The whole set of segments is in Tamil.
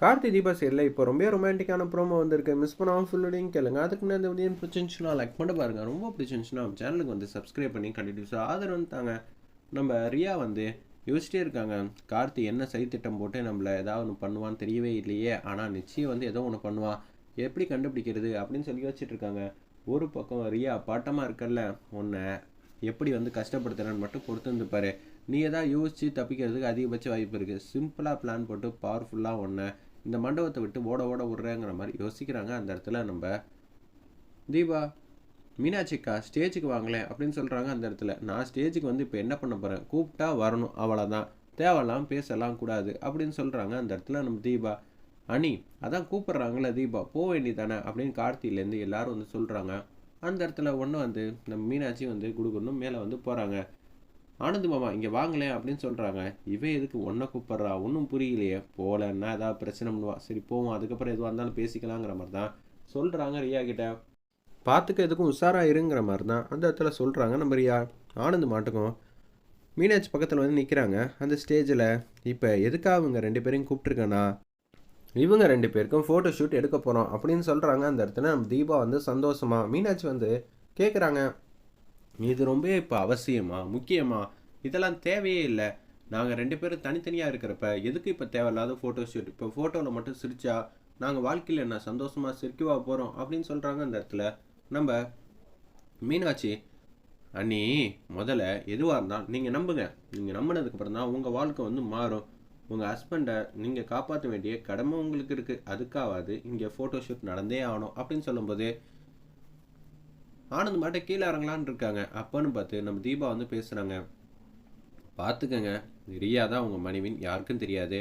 கார்த்தி தீபா சைடில் இப்போ ரொம்ப ரொமான்டிக்கான ப்ரோமோ வந்திருக்கு. மிஸ் பண்ணாமல் ஃபுல்லோடையும் கேளுங்க. அதுக்கு முன்னாடி இந்த வீடியோ பிடிச்சிருந்துச்சுன்னா லைக் பண்ண பாருங்கள் ரொம்ப பிடிச்சிருந்துச்சுன்னா சேனலுக்கு வந்து சப்ஸ்கிரைப் பண்ணி கண்டினியூஸாக ஆதரவு தாங்க. நம்ம ரியா வந்து யோசிச்சிட்டே இருக்காங்க. கார்த்தி என்ன சதித்திட்டம் போட்டு நம்மளை ஏதாவது ஒன்று பண்ணுவான்னு தெரியவே இல்லையே. ஆனால் நிச்சயம் வந்து ஏதோ ஒன்று பண்ணுவான் எப்படி கண்டுபிடிக்கிறது அப்படின்னு சொல்லி யோசிச்சுட்டு இருக்காங்க. ஒரு பக்கம் ரியா பாட்டமாக இருக்கல்ல. உன்னை எப்படி வந்து கஷ்டப்படுத்துறேன்னு மட்டும் கொடுத்துருந்துப்பாரு நீ எதாவது யோசித்து தப்பிக்கிறதுக்கு அதிகபட்ச வாய்ப்பு இருக்குது சிம்பிளாக பிளான் போட்டு பவர்ஃபுல்லாக ஒன்று இந்த மண்டபத்தை விட்டு ஓட ஓட விடுறேங்கிற மாதிரி யோசிக்கிறாங்க. அந்த இடத்துல நம்ம தீபா மீனாட்சிக்கா ஸ்டேஜுக்கு வாங்களேன் அப்படின்னு சொல்கிறாங்க அந்த இடத்துல. நான் ஸ்டேஜுக்கு வந்து இப்போ என்ன பண்ண போகிறேன் கூப்பிட்டா வரணும் அவ்வளோதான் தேவையெல்லாம் பேசலாம் கூடாது அப்படின்னு சொல்கிறாங்க அந்த இடத்துல நம்ம தீபா. அணி அதான் கூப்பிட்றாங்களே தீபா போக வேண்டியதானே அப்படின்னு கார்த்தியிலேருந்து எல்லாரும் வந்து சொல்கிறாங்க அந்த இடத்துல ஒன்று வந்து நம்ம மீனாட்சி வந்து கொடுக்கணும் மேலே வந்து போகிறாங்க ஆனந்த் மாமா இங்கே வாங்களேன் அப்படின்னு சொல்கிறாங்க இவன் எதுக்கு ஒன்றை கூப்பிட்றா? ஒன்றும் புரியலையே. போகலன்னா ஏதாவது பிரச்சனை பண்ணுவா. சரி போவோம். அதுக்கப்புறம் எதுவாக இருந்தாலும் பேசிக்கலாங்கிற மாதிரி தான் சொல்கிறாங்க ரியா கிட்ட. பார்த்துக்க எதுக்கும் உஷாராக இருங்கிற மாதிரி தான் அந்த இடத்துல சொல்கிறாங்க நம்ம ரியா. ஆனந்த் மாட்டுக்கும் மீனாட்சி பக்கத்தில் வந்து நிற்கிறாங்க அந்த ஸ்டேஜில் இப்போ எதுக்காக அவங்க ரெண்டு பேரையும் கூப்பிட்ருக்கேன்னா இவங்க ரெண்டு பேருக்கும் ஃபோட்டோ ஷூட் எடுக்க போகிறோம் அப்படின்னு சொல்கிறாங்க அந்த இடத்துல நம்ம தீபா வந்து சந்தோஷமா மீனாட்சி வந்து கேட்குறாங்க இது ரொம்ப இப்போ அவசியமா முக்கியமா இதெல்லாம் தேவையே இல்லை. நாங்கள் ரெண்டு பேரும் தனித்தனியாக இருக்கிறப்ப எதுக்கு இப்போ தேவையில்லாத ஃபோட்டோ ஷூட் இப்போ ஃபோட்டோவில் மட்டும் சிரிச்சா நாங்கள் வாழ்க்கையில் என்ன சந்தோஷமாக சிரிக்கவா போகிறோம் அப்படின்னு சொல்கிறாங்க அந்த இடத்துல நம்ம மீனாட்சி அண்ணி முதல்ல எதுவாக இருந்தால் நீங்கள் நம்புங்க. நீங்கள் நம்பினதுக்கப்புறம் தான் உங்கள் வாழ்க்கை வந்து மாறும். உங்கள் ஹஸ்பண்டை நீங்கள் காப்பாற்ற வேண்டிய கடமை உங்களுக்கு இருக்குது அதுக்காவது இங்கே ஃபோட்டோ ஷூட் நடந்தே ஆகணும் அப்படின்னு சொல்லும்போது ஆனந்த் மாட்ட கீழே இறங்கலான்னு இருக்காங்க. அப்போன்னு பார்த்து நம்ம தீபா வந்து பேசுகிறாங்க பார்த்துக்கங்க ரியா தான் உங்கள் மனைவின்னு யாருக்கும் தெரியாது.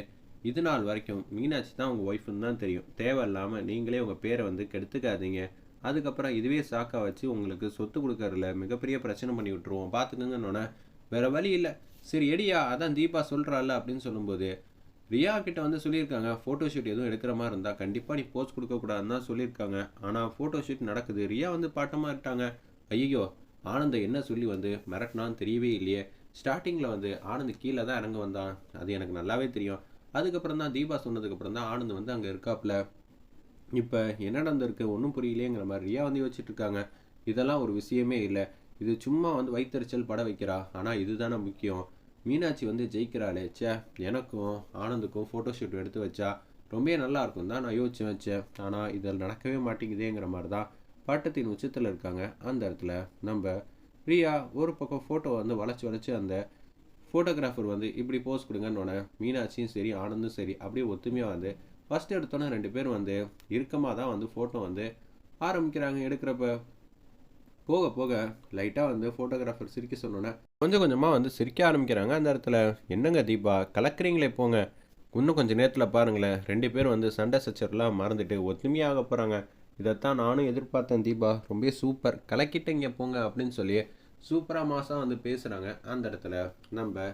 இது நாள் வரைக்கும் மீனாட்சி தான் உங்கள் ஒய்ஃப்னு தான் தெரியும். தேவையில்லாமல் நீங்களே உங்கள் பேரை வந்து கெடுத்துக்காதீங்க. அதுக்கப்புறம் இதுவே சாக்கா வச்சு உங்களுக்கு சொத்து கொடுக்கறதுல மிகப்பெரிய பிரச்சனை பண்ணி விட்டுருவோம். பார்த்துக்கங்கன்னொன்னே வேறு வழி இல்லை. சரி எடியா அதான் தீபா சொல்கிறாள் அப்படின்னு சொல்லும்போது ரியா கிட்ட வந்து சொல்லியிருக்காங்க ஃபோட்டோ ஷூட் எதுவும் எடுக்கிற மாதிரி இருந்தால் கண்டிப்பாக நீ போஸ்ட் கொடுக்கக்கூடாதுன்னு தான் சொல்லியிருக்காங்க. ஆனால் ஃபோட்டோ ஷூட் நடக்குது. ரியா வந்து பாட்டமாக இருக்காங்க. ஐயோ ஆனந்தை என்ன சொல்லி வந்து மிரட்டினான்னு தெரியவே இல்லையே. ஸ்டார்டிங்கில் வந்து ஆனந்த் கீழே தான் இறங்க வந்தான். அது எனக்கு நல்லாவே தெரியும். அதுக்கப்புறம் தான் தீபா சொன்னதுக்கப்புறம் தான் ஆனந்த் வந்து அங்கே இருக்காப்புல. இப்போ என்ன நடந்திருக்கு? ஒன்றும் புரியலையேங்கிற மாதிரி ரியா வந்து யோசிச்சுட்டு இருக்காங்க. இதெல்லாம் ஒரு விஷயமே இல்லை. இது சும்மா வந்து வைத்தறிச்சல் பட வைக்கிறா. ஆனால் இதுதானே முக்கியம். மீனாட்சி வந்து ஜெயிக்கிறாளே சே எனக்கும் ஆனந்துக்கும் ஃபோட்டோ ஷூட் எடுத்து வச்சா ரொம்ப நல்லா இருக்கும் தான் நான் யோசிச்சு வச்சேன். ஆனால் இதில் நடக்கவே மாட்டேங்குதேங்கிற மாதிரி தான் பாட்டத்தின் உச்சத்தில் இருக்காங்க. அந்த இடத்துல நம்ம ரியா ஒரு பக்கம் ஃபோட்டோ வந்து வளைச்சி வளைச்சி அந்த ஃபோட்டோகிராஃபர் வந்து இப்படி போஸ் கொடுங்கன்னு மீனாட்சியும் சரி ஆனந்தும் சரி அப்படியே ஒத்துமையாக வந்து ஃபஸ்ட் எடுத்தோன்னே ரெண்டு பேரும் வந்து இறுக்கமாக தான் வந்து ஃபோட்டோ வந்து ஆரம்பிக்கிறாங்க எடுக்கிறப்ப. போக போக லைட்டாக வந்து ஃபோட்டோகிராஃபர் சிரிக்க சொன்னோன்னே கொஞ்சம் கொஞ்சமாக வந்து சிரிக்க ஆரம்பிக்கிறாங்க. அந்த இடத்துல என்னங்க தீபா கலக்குறீங்களே போங்க. இன்னும் கொஞ்சம் நேரத்தில் பாருங்களேன். ரெண்டு பேரும் வந்து சண்டை சச்சரலாம் மறந்துட்டு ஒத்துமையாக போகிறாங்க இதைத்தான் நானும் எதிர்பார்த்தேன் தீபா. ரொம்ப சூப்பர். கலக்கிட்டீங்க போங்க அப்படின்னு சொல்லி சூப்பராக மாதம் வந்து பேசுகிறாங்க அந்த இடத்துல நம்ம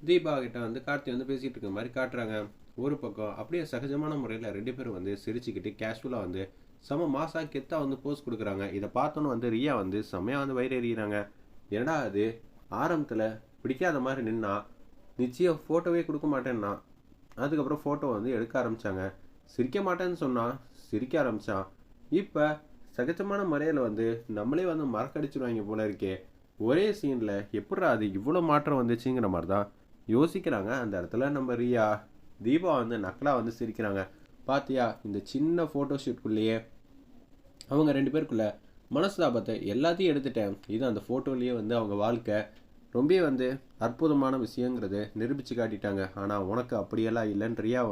தீபா கிட்ட வந்து கார்த்தி வந்து பேசிகிட்டு இருக்க மாதிரி காட்டுறாங்க. ஒரு பக்கம் அப்படியே சகஜமான முறையில் ரெண்டு பேரும் வந்து சிரிச்சுக்கிட்டு கேஷுவலாக வந்து செம மாசா கெத்தாக வந்து போஸ் கொடுக்குறாங்க. இதை பார்த்தோன்னு வந்து ரியா வந்து செம்மையாக வந்து வயிறு எறிகிறாங்க என்னடா அது? ஆரம்பத்தில் பிடிக்காத மாதிரி நின்னா நிச்சயம் ஃபோட்டோவே கொடுக்க மாட்டேன்னா அதுக்கப்புறம் ஃபோட்டோ வந்து எடுக்க ஆரம்பித்தாங்க சிரிக்க மாட்டேன்னு சொன்னால் சிரிக்க ஆரம்பித்தான் இப்போ சகஜமான முறையில் வந்து நம்மளே வந்து மறக்கடிச்சிருவாங்க போல இருக்கே. ஒரே சீனில் எப்படா அது இவ்வளோ மாற்றம் வந்துச்சுங்கிற மாதிரி தான் யோசிக்கிறாங்க. அந்த இடத்துல நம்ம ரியா தீபா வந்து நக்கலாக வந்து சிரிக்கிறாங்க. பாத்தியா இந்த சின்ன ஃபோட்டோ ஷூட்குள்ளேயே அவங்க ரெண்டு பேருக்குள்ளே மனஸ்தாபத்தை எல்லாத்தையும் எடுத்துட்டேன். இது அந்த ஃபோட்டோலேயே வந்து அவங்க வாழ்க்கை. ரொம்ப வந்து அற்புதமான விஷயங்கிறது நிரூபித்து காட்டிட்டாங்க. ஆனால் உனக்கு அப்படியெல்லாம் இல்லைன்றியா?